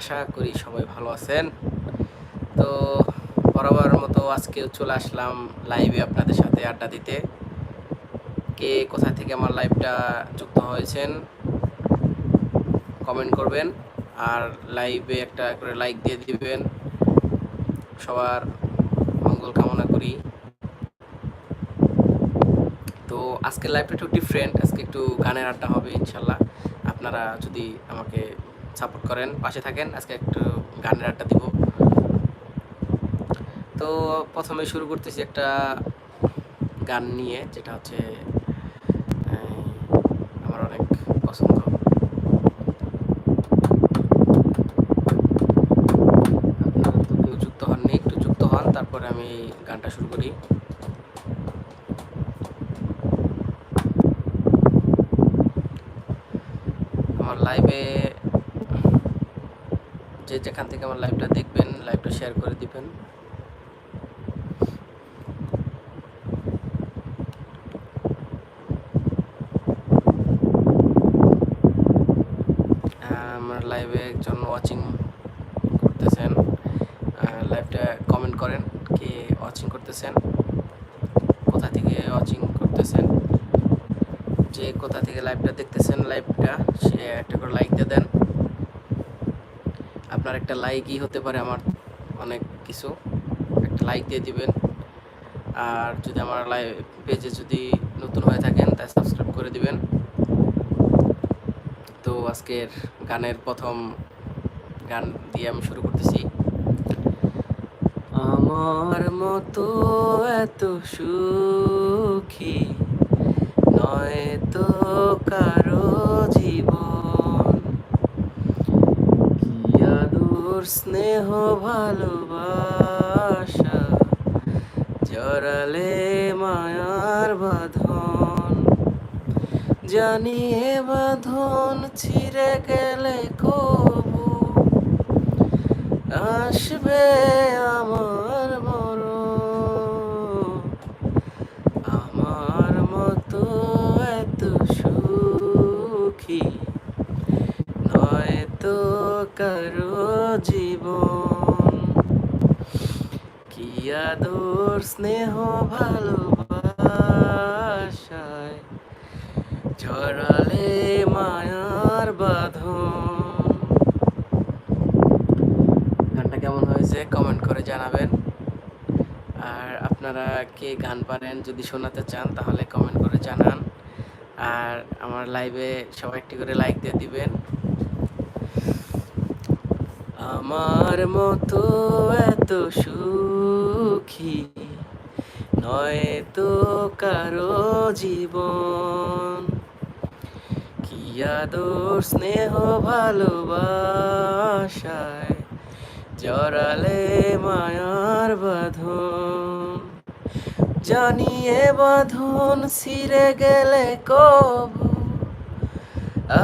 আশা করি সবাই ভালো আছেন। তো বরাবর মতো আজকেও চলে আসলাম লাইভে আপনাদের সাথে আড্ডা দিতে। কে কোথা থেকে আমার লাইভটা যুক্ত হয়েছেন কমেন্ট করবেন। আর লাইভে একটা করে লাইক দিয়ে দিবেন। সবার মঙ্গল কামনা করি। তো আজকের লাইভটা একটু ডিফারেন্ট আজকে একটু গানের আড্ডা হবে ইনশাল্লাহ। আপনারা যদি আমাকে সাপোর্ট করেন, পাশে থাকেন। আজকে একটু গানের আড্ডা দিব। তো প্রথমে শুরু করতেছি একটা গান নিয়ে, যেটা হচ্ছে আমার অনেক পছন্দ। আপনারা যুক্ত হননি, একটু যুক্ত হন, তারপরে আমি গানটা শুরু করি। আমার লাইভে যে যেখান থেকে আমার লাইভটা দেখবেন লাইভটা শেয়ার করে দিবেন। আমার লাইভে একজন ওয়াচিং করতেছেন। লাইভটা কমেন্ট করেন, কে ওয়াচিং করতেছেন কোথা থেকে ওয়াচিং করতেছেন যে কোথা থেকে লাইভটা দেখতেছেন লাইভটা সে একটা করে লাইক দিয়ে দেন আপনার একটা লাইকই হতে পারে আমার অনেক কিছু। একটা লাইক দিয়ে দিবেন। আর যদি আমার লাইভ পেজে যদি নতুন হয়ে থাকেন তাই সাবস্ক্রাইব করে দিবেন। তো আজকের গানের প্রথম গান দিয়ে আমি শুরু করতেছি। আমার মতো এত সুখী নয় তো কারও জীবন কি আদর স্নেহ ভালোবাসা, জড়ালে মায়ার বাঁধন। জানিয়ে বাঁধন ছিঁড়ে গেলে কবু। আসবে আমার মরণ। আমার মতো এত সুখী নয় তো কারও জীবন। কি আদর, স্নেহ, ভালোবাসায় ঝরালে মায়ার বাঁধন। গানটা কেমন হয়েছে কমেন্ট করে জানাবেন। আর আপনারা কে গান পারেন যদি শোনাতে চান তাহলে কমেন্ট করে জানান। আর আমার লাইভে সবাই একটি করে লাইক দিয়ে দিবেন। আমার মতো এত সুখী নয় তো কারও জীবন। কি আদর, স্নেহ, ভালোবাসায় জড়ালে মায়ার বাঁধন। জানিয়ে বাঁধন ছিঁড়ে গেলে কব,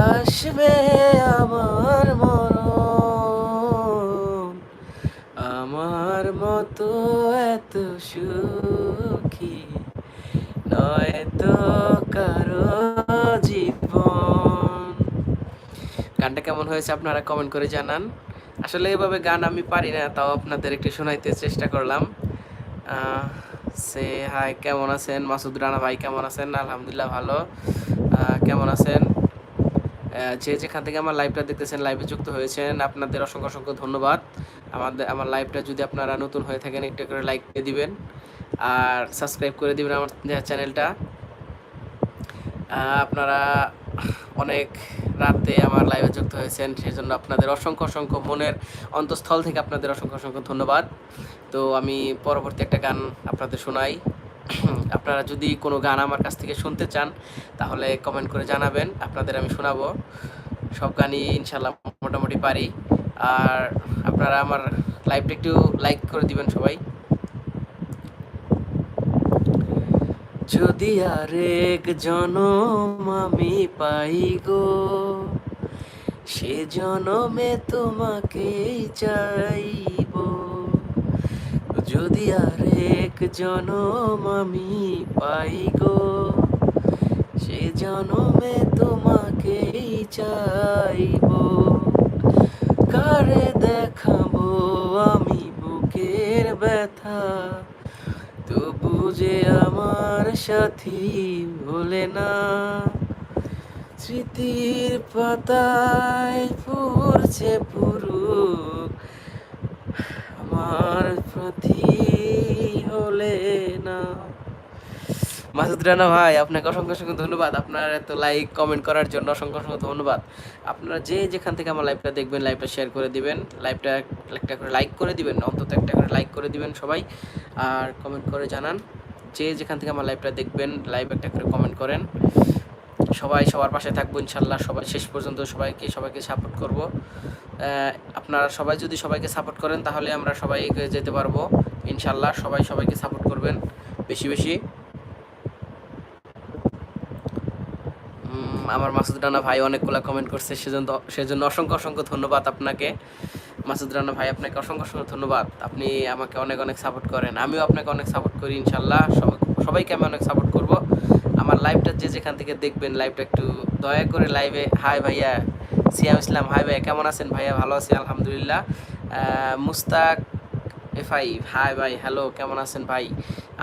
আসবে আমার মরণ আমার মতো এত সুখী, নয় তো কারও জীবন। গানটা কেমন হয়েছে আপনারা কমেন্ট করে জানান। আসলে এভাবে গান আমি পারি না, তাও আপনাদের একটু শোনাইতে চেষ্টা করলাম। সে, হাই, কেমন আছেন? মাসুদ রানা ভাই, কেমন আছেন? আলহামদুলিল্লাহ ভালো। কেমন আছেন? যে যেখান থেকে আমার লাইভটা দেখতেছেন লাইভে যুক্ত হয়েছেন, আপনাদের অসংখ্য অসংখ্য ধন্যবাদ। আমাদের, আমার লাইভটা যদি আপনারা নতুন হয়ে থাকেন, একটু করে লাইক দিয়ে দিবেন। আর সাবস্ক্রাইব করে দিবেন আমার চ্যানেলটা আপনারা অনেক রাতে আমার লাইভে যুক্ত হয়েছেন সেই জন্য আপনাদের অসংখ্য অসংখ্য মনের অন্তঃস্থল থেকে আপনাদের অসংখ্য অসংখ্য ধন্যবাদ। তো আমি পরবর্তী একটা গান আপনাদের শোনাই। আপনারা যদি কোনো গান আমার কাছ থেকে শুনতে চান, তাহলে কমেন্ট করে জানাবেন। আপনাদের আমি শোনাবো। সব গানই ইনশাল্লাহ মোটামুটি পারি। আর আপনারা আমার লাইভটা একটু লাইক করে দিবেন সবাই। যদি আরেক জনম আমি পাই গো, সে জনমে তোমাকেই চাইব। যদি আরেক জনম আমি পাই গো, সে জনমে তোমাকেই চাইব। কারে দেখাবো আমি বুকের ব্যথা। তবু যে আমার সাথী বলে না। স্মৃতির পাতায় ফুরছে পুরু আমার প্রতি হলে না। মাসুদ রানা ভাই, আপনাকে অসংখ্য অসংখ্য ধন্যবাদ। আপনার এত লাইক কমেন্ট করার জন্য অসংখ্য অসংখ্য ধন্যবাদ। আপনারা যে যেখান থেকে আমার লাইভটা দেখবেন লাইভটা শেয়ার করে দিবেন। লাইভটা একটা করে লাইক করে দিবেন, অন্তত একটা করে লাইক করে দিবেন সবাই। আর কমেন্ট করে জানান, যে যেখান থেকে আমার লাইভটা দেখবেন লাইভ একটা করে কমেন্ট করেন। সবাই সবার পাশে থাকব ইনশাল্লাহ, সবাই শেষ পর্যন্ত সবাইকে সবাইকে সাপোর্ট করব। আপনারা সবাই যদি সবাইকে সাপোর্ট করেন, তাহলে আমরা সবাই যেতে পারব। ইনশাল্লাহ সবাই সবাইকে সাপোর্ট করবেন, বেশি বেশি। আমার মাসুদ রানা ভাই অনেকগুলো কমেন্ট করছে, সেজন্য সেজন্য অসংখ্য অসংখ্য ধন্যবাদ আপনাকে। মাসুদ রানা ভাই, আপনাকে অসংখ্য অসংখ্য ধন্যবাদ। আপনি আমাকে অনেক অনেক সাপোর্ট করেন। আমিও আপনাকে অনেক সাপোর্ট করি ইনশাল্লাহ সব- সবাইকে আমি অনেক সাপোর্ট করব। আমার লাইভটা যে যেখান থেকে দেখবেন লাইভটা একটু দয়া করে লাইভে হাই ভাইয়া, সিয়াম ইসলাম হাই ভাইয়া, কেমন আছেন ভাইয়া? ভালো আছি, আলহামদুলিল্লাহ। মুস্তাক এফআই হাই ভাই, হ্যালো, কেমন আছেন ভাই?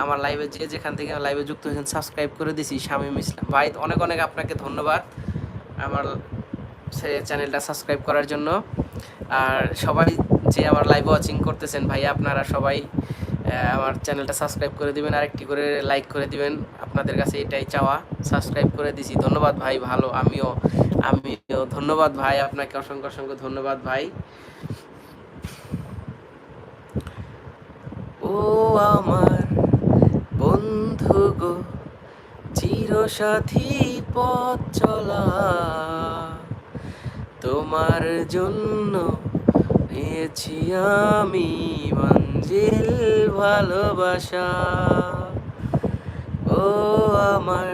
আমার লাইভে যে যেখান থেকে লাইভে যুক্ত হয়েছেন সাবস্ক্রাইব করে দিছি, শামীম ইসলাম। ভাই, অনেক অনেক আপনাকে ধন্যবাদ আমার চ্যানেলটা সাবস্ক্রাইব করার জন্য। আর সবাই যে আমার লাইভ ওয়াচিং করতেছেন, ভাই, আপনারা সবাই আমার চ্যানেলটা সাবস্ক্রাইব করে দিবেন আর একটি করে লাইক করে দিবেন। আপনাদের কাছে এটাই চাওয়া সাবস্ক্রাইব করে দিছি। ধন্যবাদ ভাই, ভালো, আমিও আমিও ধন্যবাদ ভাই, আপনাকে অসংখ্য অসংখ্য ধন্যবাদ ভাই। আমার বন্ধু গো, চিরসাথী পথ চলা। তোমার জন্য পেয়েছি আমি মঞ্জিল ভালোবাসা। ও আমার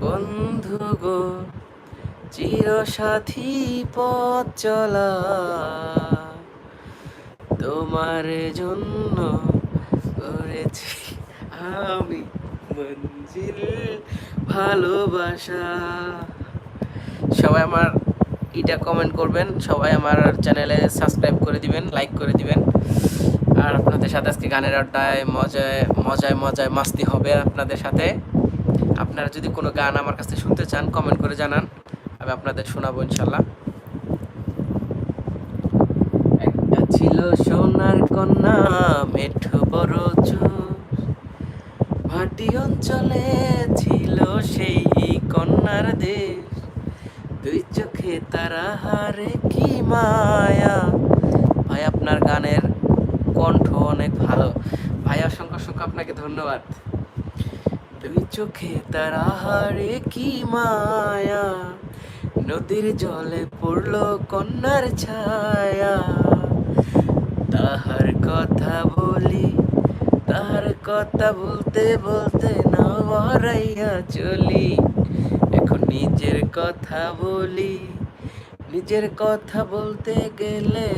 বন্ধু গো, চিরসাথী পথ চলা। তোমার জন্য করেছি আমি মঞ্জিল ভালোবাসা। সবাই আমার এটা কমেন্ট করবেন, সবাই আমার চ্যানেলে সাবস্ক্রাইব করে দিবেন লাইক করে দিবেন। আর আপনাদের সাথে আজকে গানের আড্ডায় মজায় মজায় মজায় মাস্তি হবে আপনাদের সাথে। আপনারা যদি কোনো গান আমার কাছে শুনতে চান কমেন্ট করে জানান। আমি আপনাদের শোনাবো ইনশাল্লাহ একটা ছিল সোনার কন্যা, মেঠো বড় ভাটি অঞ্চলে ছিল সেই কন্যার দেশ। দুই চোখে তারা হারে কি মায়া। ভাই, আপনার গানের কণ্ঠ অনেক ভালো। ভাই, অসংখ্য অসংখ্য আপনাকে ধন্যবাদ। দুই চোখে তারা হারে কি মায়া। নদীর জলে পড়ল কন্যার ছায়া। তাহার কথা বলি, তাহার কথা বলতে বলতে না বাড়াইয়া চলি। এখন নিজের কথা বলি, নিজের কথা বলতে গেলে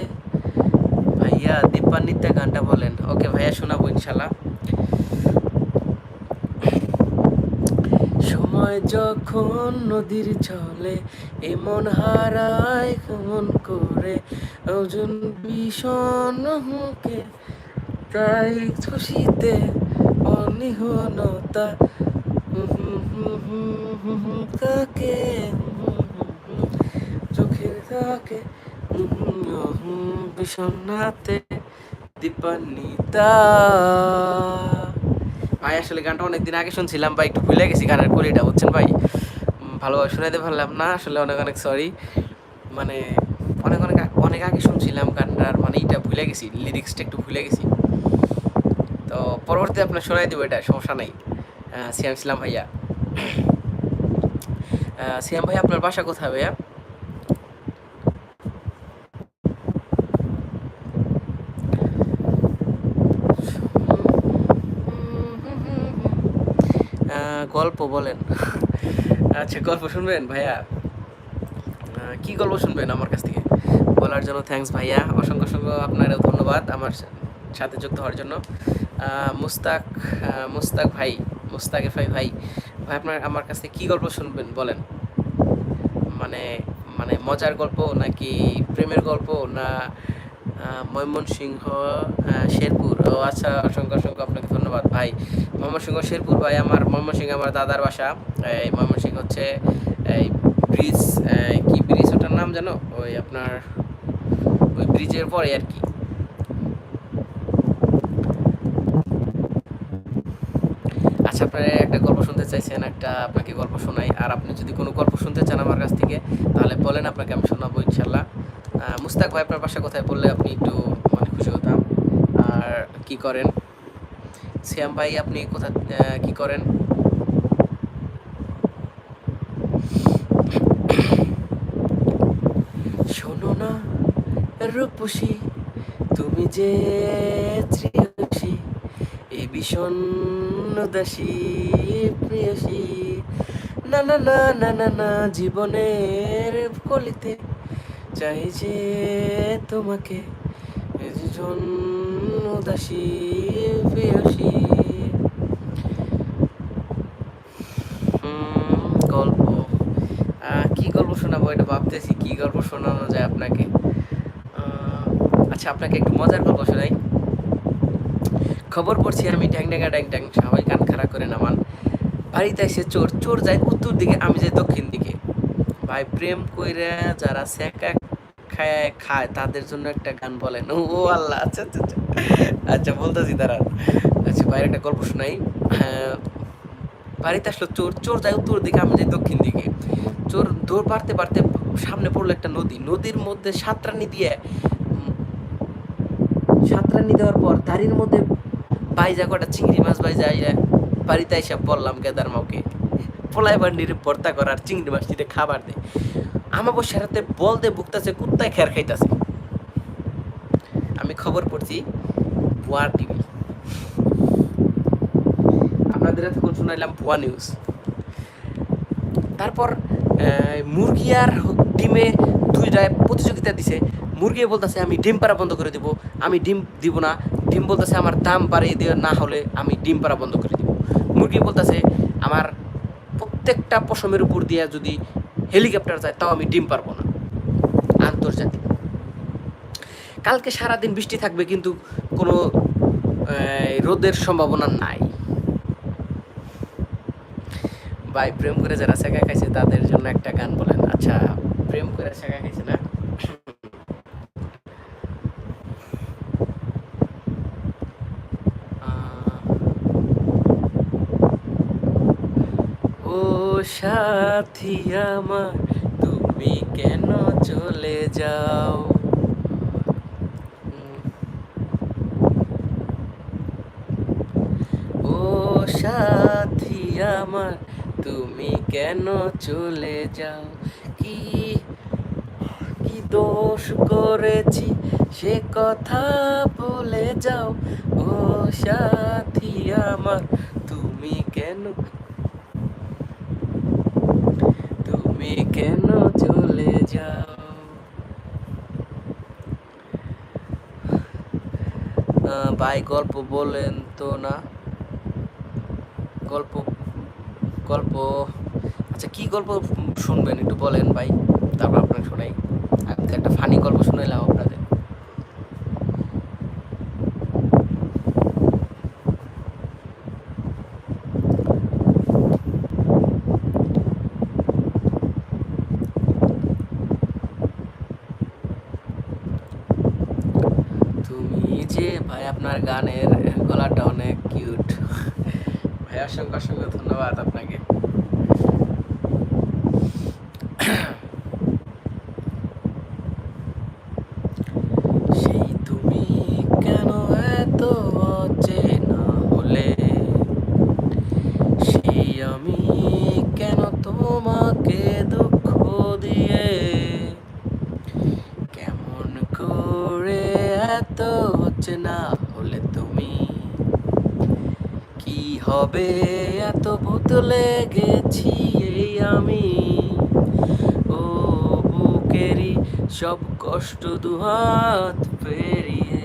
ভাইয়া দীপান্বিতা গানটা বলেন। ওকে ভাইয়া শোনাবো ইনশাল্লাহ। সময় যখন নদীর চলে এমন হারায় কেমন করে? ওজন ভীষণ হুকে, তাই খুশিতে অনিহনতা। কাকে চোখের তাকে বিষণ্ণাতে দীপান্বিতা। ভাই, আসলে গানটা অনেকদিন আগে শুনছিলাম, ভাই, একটু ভুলে গেছি গানের কলিটা, বুঝছেন ভাই? ভালোভাবে শুনাইতে পারলাম না, আসলে অনেক অনেক সরি মানে অনেক অনেক অনেক আগে শুনছিলাম গানটার মানে এইটা ভুলে গেছি লিরিক্সটা একটু ভুলে গেছি। তো পরবর্তী আপনার শোনাই দেবো এটা, সমস্যা নাই। সিয়াম ইসলাম ভাইয়া। সিয়াম ভাই, আপনার বাসা কোথায় ভাইয়া? গল্প বলেন। আচ্ছা গল্প শুনবেন ভাইয়া? কি গল্প শুনবেন আমার কাছ থেকে? বলার জন্য থ্যাঙ্কস ভাইয়া। অসংখ্য অসংখ্য আপনারও ধন্যবাদ আমার সাথে যুক্ত হওয়ার জন্য। মুস্তাক মুস্তাক ভাই, মুস্তাক এফাই ভাই। ভাই, আপনার, আমার কাছ থেকে কী গল্প শুনবেন বলেন? মানে মানে মজার গল্প নাকি প্রেমের গল্প না ময়মনসিংহ শেরপুর। ও আচ্ছা অসংখ্য অসংখ্য আপনাকে ধন্যবাদ। ভাই, ময়মনসিংহ, শেরপুর, ভাই, আমার, ময়মনসিংহ আমার দাদার বাসা। এই ময়মনসিংহ হচ্ছে এই ব্রিজ কি ব্রিজ ওটার নাম জানো? ওই আপনার, ওই ব্রিজের পরে আর কি। আচ্ছা আপনারা একটা গল্প শুনতে চাইছেন, একটা আপনাকে গল্প শোনাই। আর আপনি যদি কোনো গল্প শুনতে চান আমার কাছ থেকে, তাহলে বলেন, আপনাকে আমি শোনাবো, ইনশাল্লাহ। মুস্তাক ভাই আপনার বাসা কোথায় বললে আপনি একটু মানে খুশি হতাম। আর কি করেন? শ্যাম ভাই, আপনি কোথা কি করেন? শোনো না, রূপসী, তুমি যে শ্রেয়সী এই বিষণ্ণ দাসী প্রেয়সী। না না না না না না, জীবনের কলিতে চাই যে তোমাকে জন্য দাসী প্রেয়সী। গল্প। কি গল্প শোনাবো এটা ভাবতেছি, কি গল্প শোনানো যায় আপনাকে? আচ্ছা আপনাকে একটু মজার গল্প শোনাই। খবর পড়ছি আমি ড্যাং ড্যাঙ্গা ড্যাং ড্যাং সবাই কান খাড়া করে নামান বাড়িতে এসে চোর চোর যায় উত্তর দিকে, আমি যাই দক্ষিণ দিকে। ভাই, প্রেম কইরা যারা সেকা খায় খায় তাদের জন্য একটা গান বলেন। ও আল্লাহ আচ্ছা আচ্ছা আচ্ছা। আচ্ছা বলতেছি তারা আচ্ছা বাইরে একটা গল্প শোনাই। হ্যাঁ, বাড়িতে আসলো চোর। চোর যায় উত্তর দিকে আমি যাই দক্ষিণ দিকে। চোর দৌড় পারতে পারতে সামনে পড়ল একটা নদী। নদীর মধ্যে সাঁতরানি দিয়ে সাঁতরানি দেওয়ার পর তারির মধ্যে বাইজা কটা চিংড়ি মাছ বাইজা বাড়িতে এসে বললাম কেদার মাওকে পোলাই বান্ডির ভর্তা করার চিংড়ি মাছ দিতে খাবার দে। আমাকে সেরাতে বল দে বুকতাছে কুত্তায় খের খাইতাছে। আমি খবর পড়ছি ভুয়া টিভি। আপনাদের এতক্ষণ শুনাইলাম ভুয়া নিউজ তারপর মুরগি আর ডিমে দুইটায় প্রতিযোগিতা দিছে। মুরগি বলতেছে, আমি ডিম পাড়া বন্ধ করে দিব। আমি ডিম দিব না। ডিম বলতেছে, আমার দাম বাড়িয়ে দেওয়া না হলে আমি ডিম পাড়া বন্ধ করে দিব। মুরগি বলতেছে, আমার প্রত্যেকটা পশমের উপর দিয়ে যদি হেলিকপ্টার যায়, তাও আমি ডিম পারব না। আন্তর্জাতিক। কালকে সারাদিন বৃষ্টি থাকবে, কিন্তু কোনো রোদের সম্ভাবনা নাই। ভাই, প্রেম করে যারা শেখা খাইছে, তাদের জন্য একটা গান বলেন। আচ্ছা প্রেম করে শেখা খাইছে না আহ, ও সাথী আমার, তুমি কেন চলে যাও? ও সাথী আমার, তুমি কেন চলে যাও? কি কি দোষ করেছি? সে কথা বলে যাও। ও সাথী আমার, তুমি কেন তুমি কেন চলে যাও আহ, ভাই, গল্প বলেন তো না। গল্প গল্প আচ্ছা কি গল্প শুনবেন একটু বলেন ভাই? তারপর আপনাকে শোনাই। একটা ফানি গল্প শুনাইলাম আপনাদের তুমি যে ভাই আপনার গানের গলাটা অনেক কিউট ভাই অসংখ্য অসংখ্য ধন্যবাদ। কবে এত ভুতলে গেছি এই আমি? ও বুকেরই সব কষ্ট দুহাত পেরিয়ে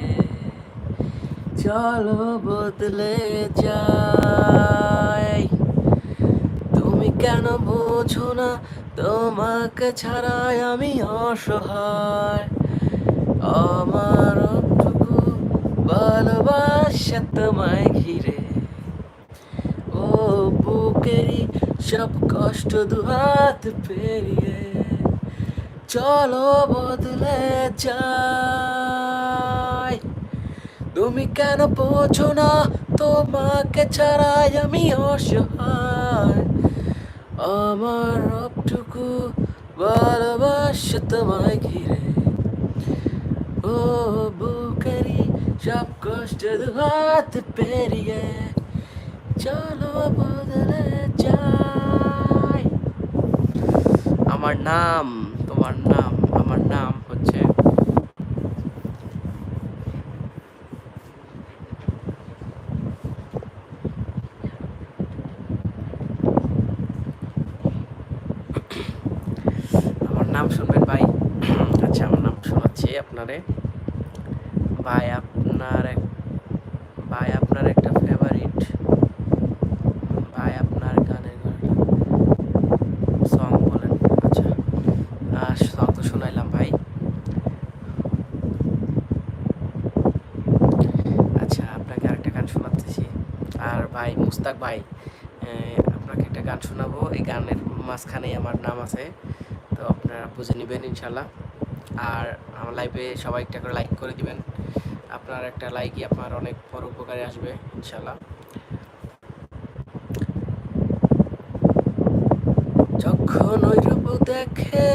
চলো বদলে যাই। তুমি কেন বোঝো না তোমাকে ছাড়াই আমি অসহায়? আমার ভালোবাসা তোমায় ঘিরে বুকেরই সব কষ্ট দুহাত পেরিয়ে চলো বদলে যাই। তুমি কেন বোঝো না তোমাকে ছাড়াই আমি অসহায়। আমার রবটুকু ভালোবাসা তোমায় ঘিরে। ও বুকেরই সব কষ্ট দুহাত পেরিয়ে চলো বদলে যাই আমার নাম তোমার নাম আমার নাম হচ্ছে আমার নাম শুনবেন ভাই আচ্ছা আমার নাম শোনাচ্ছি আপনারে ভাই আপনার এক ভাই আপনার একটা ফেভারিট ভাই আপনার গানের সং বলেন আচ্ছা আর সং তো শোনাইলাম ভাই আচ্ছা আপনাকে আরেকটা গান শোনাতেছি আর ভাই মুস্তাক ভাই আপনাকে একটা গান শোনাবো। এই গানের মাঝখানেই আমার নাম আছে, তো আপনারা বুঝে নেবেন ইনশাল্লাহ। আর আমার লাইভে সবাই একটা করে লাইক করে দিবেন। আপনার একটা লাইকই আপনার অনেক বড় উপকারে আসবে ইনশাল্লাহ। যখন ওই রূপ দেখে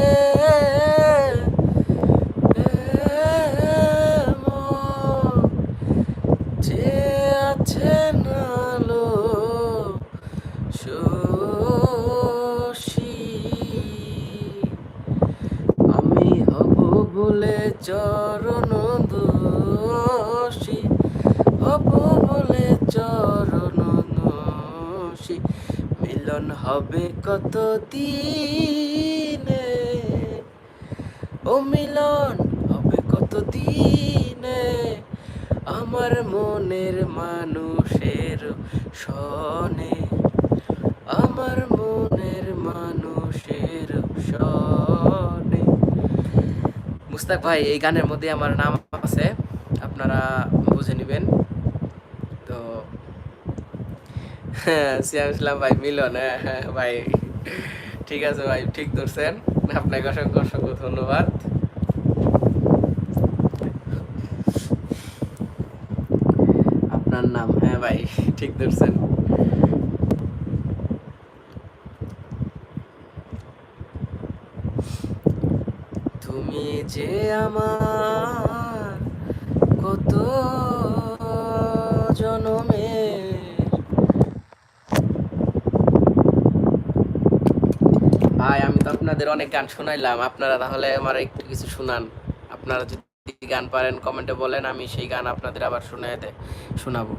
চরণ দোষী, হব বলে চরণ মিলন হবে কত দিনে ও মিলন হবে কত দিনে আমার মনের মানুষের সনে আমার মনের মানুষের সনে মুস্তাক ভাই এই গানের মধ্যে আমার নাম আছে, আপনারা বুঝে নেবেন। তো হ্যাঁ সিয়াম ইসলাম ভাই মিলন হ্যাঁ হ্যাঁ ভাই। ঠিক আছে ভাই, ঠিক ধরছেন। আপনাকে অসংখ্য অসংখ্য ধন্যবাদ। আপনার নাম হ্যাঁ ভাই, ঠিক ধরছেন তুমি যে আমার কত জনমের ভাই, আমি তো আপনাদের অনেক গান শোনাইলাম। আপনারা তাহলে আমার একটু কিছু শুনান। আপনারা যদি গান পারেন কমেন্টে বলেন, আমি সেই গান আপনাদের আবার শুনে শোনাবো।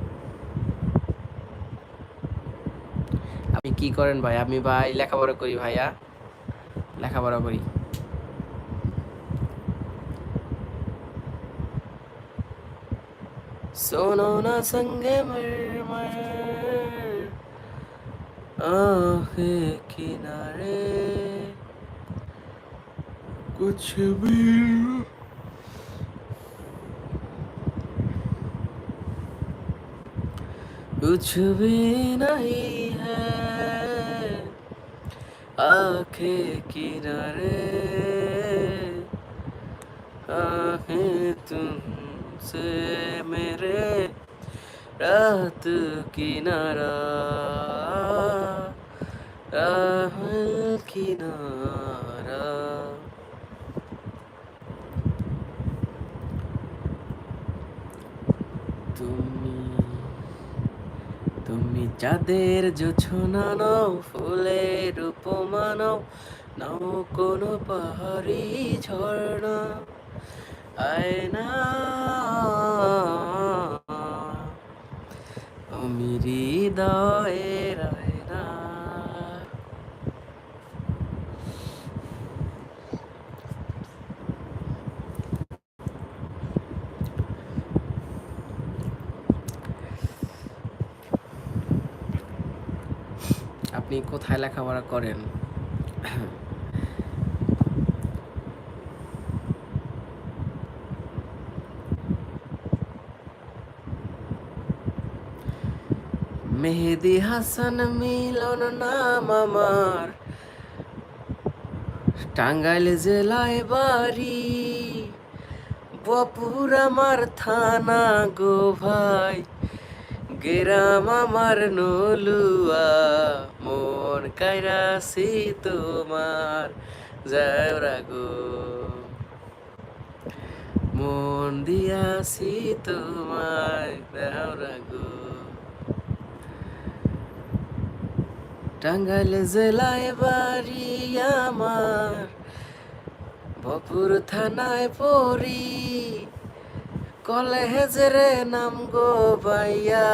আপনি কি করেন ভাই? আমি ভাই লেখাপড়া করি ভাইয়া। লেখাপড়া করি। सोनो ना संगे मर मर आखे किनारे कुछ भी कुछ भी नहीं है आंखें किनारे आंखें तुमसे मेरे रात किनारा राह किनारा তুমি তুমি যাদের জোছনা নাও ফুলের উপমা নাও নাও কোনো পাহাড়ি ঝর্ণা আপনি কোথায় লেখাপড়া করেন? মেহেদি হাসান মিলন নাম আমার। টাঙ্গাইল জেলায় বাড়ি, বপুর আমার থানা গো ভাই। গেরাম আমার নলুয়া, মন কাইরাসি তোমার। যাওরা গো মন দিয়াছি তোমায় যাওরা গো টাঙ্গাইল জেলায় বাড়ি আমার বপুর থানায় পড়ি। কলেজের নাম গো ভাইয়া,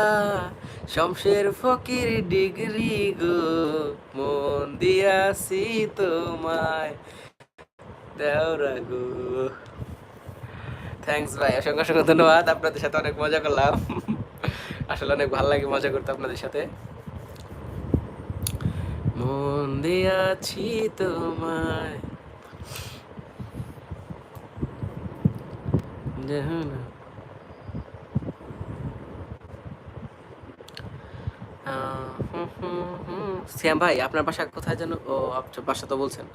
শমশের ফকির ডিগ্রি গো, মন দিয়াছি তোমায়। দেওরা গো। থ্যাংকস ভাই, অসংখ্য অসংখ্য ধন্যবাদ, আপনাদের সাথে অনেক মজা করলাম। আসলে অনেক ভালো লাগে মজা করতে আপনাদের সাথে। মন দিয়াছি তোমায়। হুম। শ্যাম ভাই, আপনার বাসা কোথায় যেন? ও আপনার বাসা তো বলছেন।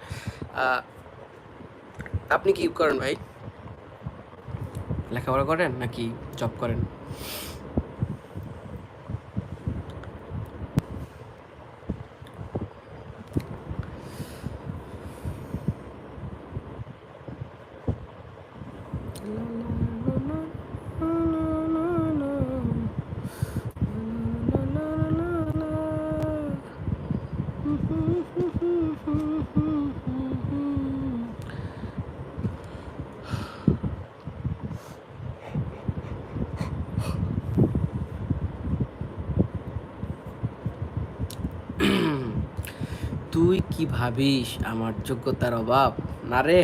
আপনি কি করেন ভাই? লেখাপড়া করেন নাকি জব করেন? কি ভাবিস? আমার যোগ্যতার অভাব? না রে,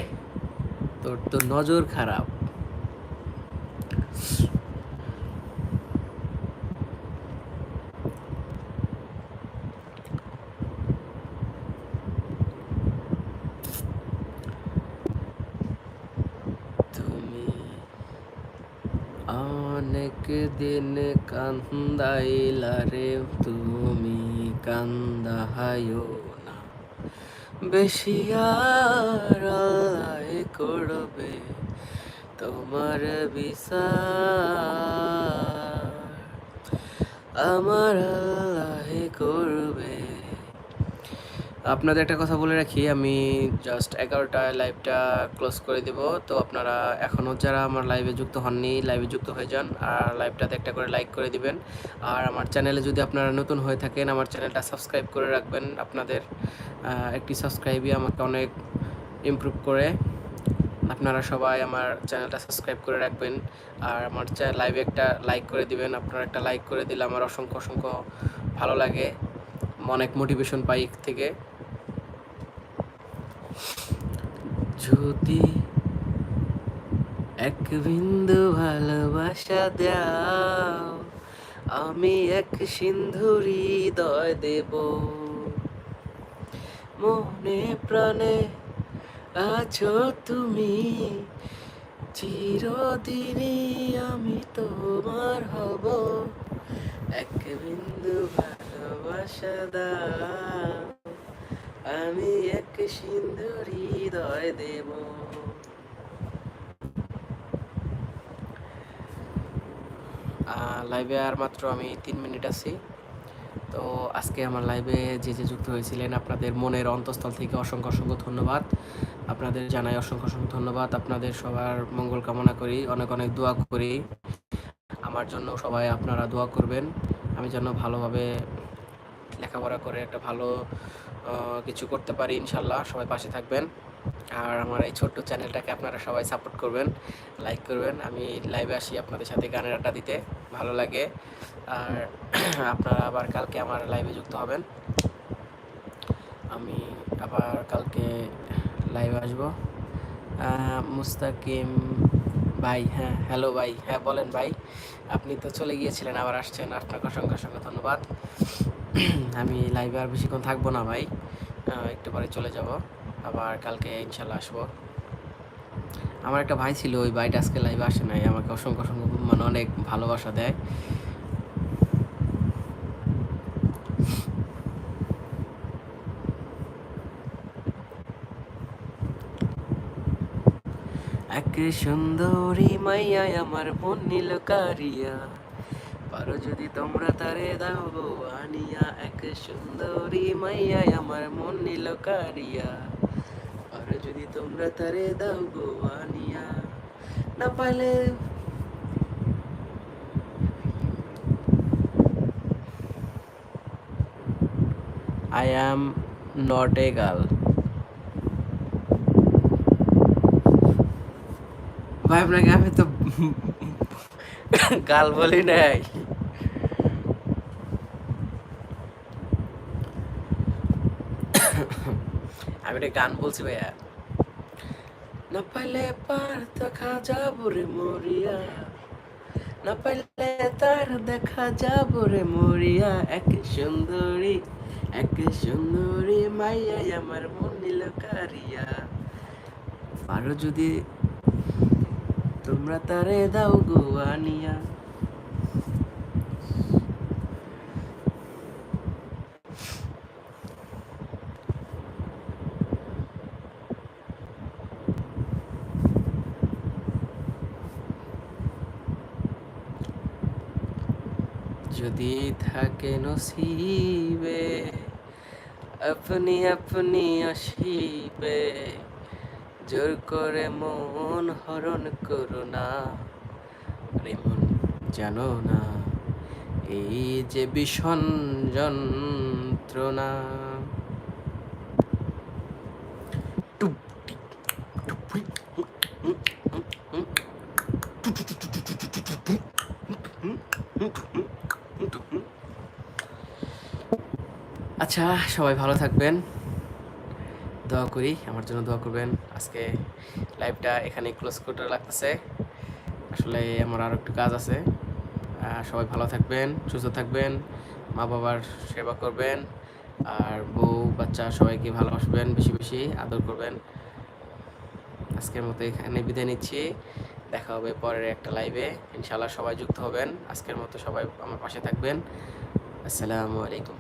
তোর তো নজর খারাপ। অনেক দিন কান্দাইলা রে, তুমি কান্দাহায়ো। বেশি আর করবে তোমার বিচার। আমার আল্লাহ করবে আপনাদের একটা কথা বলে রাখি, আমি জাস্ট এগারোটায় লাইভটা ক্লোজ করে দেব। তো আপনারা এখনও যারা আমার লাইভে যুক্ত হননি লাইভে যুক্ত হয়ে যান আর লাইভটাতে একটা করে লাইক করে দিবেন। আর আমার চ্যানেলে যদি আপনারা নতুন হয়ে থাকেন, আমার চ্যানেলটা সাবস্ক্রাইব করে রাখবেন। আপনাদের একটি সাবস্ক্রাইবই আমাকে অনেক ইমপ্রুভ করে। আপনারা সবাই আমার চ্যানেলটা সাবস্ক্রাইব করে রাখবেন। আর আমার লাইভে একটা লাইক করে দিবেন। আপনারা একটা লাইক করে দিলে আমার অসংখ্য অসংখ্য ভালো লাগে। অনেক মোটিভেশন পাই থেকে। যদি এক বিন্দু ভালোবাসা দাও, আমি এক সিন্ধুর হৃদয় দেব। মনে প্রাণে আছো তুমি, চিরদিনই আমি তোমার হব। এক বিন্দু ভালোবাসা দাও। আমি এক সিন্ধুর হৃদয় দেব। লাইভে আর মাত্র আমি তিন মিনিট আছি। তো আজকে আমার লাইভে যে যে যুক্ত হয়েছিলেন, আপনাদের মনের অন্তঃস্থল থেকে অসংখ্য অসংখ্য ধন্যবাদ। আপনাদের জানাই অসংখ্য অসংখ্য ধন্যবাদ। আপনাদের সবার মঙ্গল কামনা করি, অনেক অনেক দোয়া করি। আমার জন্য সবাই আপনারা দোয়া করবেন। আমি যেন ভালোভাবে লেখাপড়া করে একটা ভালো কিছু করতে পারি ইনশাল্লাহ। সবাই পাশে থাকবেন। আর আমার এই ছোট্ট চ্যানেলটাকে আপনারা সবাই সাপোর্ট করবেন, লাইক করবেন। আমি লাইভে আসি আপনাদের সাথে গানের আড্ডা দিতে, ভালো লাগে। আর আপনারা আবার কালকে আমার লাইভে যুক্ত হবেন। আমি আবার কালকে লাইভে আসব। মুস্তাকিম ভাই হ্যাঁ হ্যালো ভাই হ্যাঁ বলেন ভাই। আপনি তো চলে গিয়েছিলেন, আবার আসছেন। আপনাকে অসংখ্য অসংখ্য ধন্যবাদ। আমি লাইভে আর বেশিক্ষণ থাকব না ভাই। একটু পরে চলে যাব। আবার কালকে ইনশাল্লাহ আসব। আমার একটা ভাই ছিল, ওই ভাইটা আজকে লাইভে আসে নাই। আমাকে অসংখ্য অসংখ্য মানে অনেক ভালোবাসা দেয়। এক সুন্দরী মাইয়া আমার মন নিল কারিয়া পারো যদি তোমরা তারে দাও গো আনিয়া, এক সুন্দরী মাইয়া আমার মন নিল কারিয়া পারো যদি তোমরা তারে দাও গো আনিয়া, না পাইলে I am not a girl. আপনাকে আমি তো গাল বলি নাই। আমি একটা গান বলছি ভাইয়া। না পাইলে পার দেখা যাব রে মরিয়া। না পাইলে তার দেখা যাব রে মরিয়া। এক সুন্দরী এক সুন্দরী মাইয়া আমার মন নিল কারিয়া। আরও যদি তোমরা তারে দাও গো আনিয়া। যদি থাকে নসিবে আপনি আপনি আসিবে। জোর করে মন হরণ করো না। আরে মন জানো না, এই যে ভীষণ যন্ত্রণা। আচ্ছা সবাই ভালো থাকবেন। দোয়া করি, আমার জন্য দোয়া করবেন। আজকে লাইভটা এখানে ক্লোজ করতে লাগতেছে। আসলে আমার আরও একটু কাজ আছে। সবাই ভালো থাকবেন, সুস্থ থাকবেন মা বাবার সেবা করবেন, আর বউ, বাচ্চা সবাইকে ভালোবাসবেন, বেশি বেশি আদর করবেন। আজকের মতো এখানে বিদায় নিচ্ছি। দেখা হবে পরের একটা লাইভে ইনশাল্লাহ সবাই যুক্ত হবেন। আজকের মতো সবাই আমার পাশে থাকবেন। আসসালামু আলাইকুম।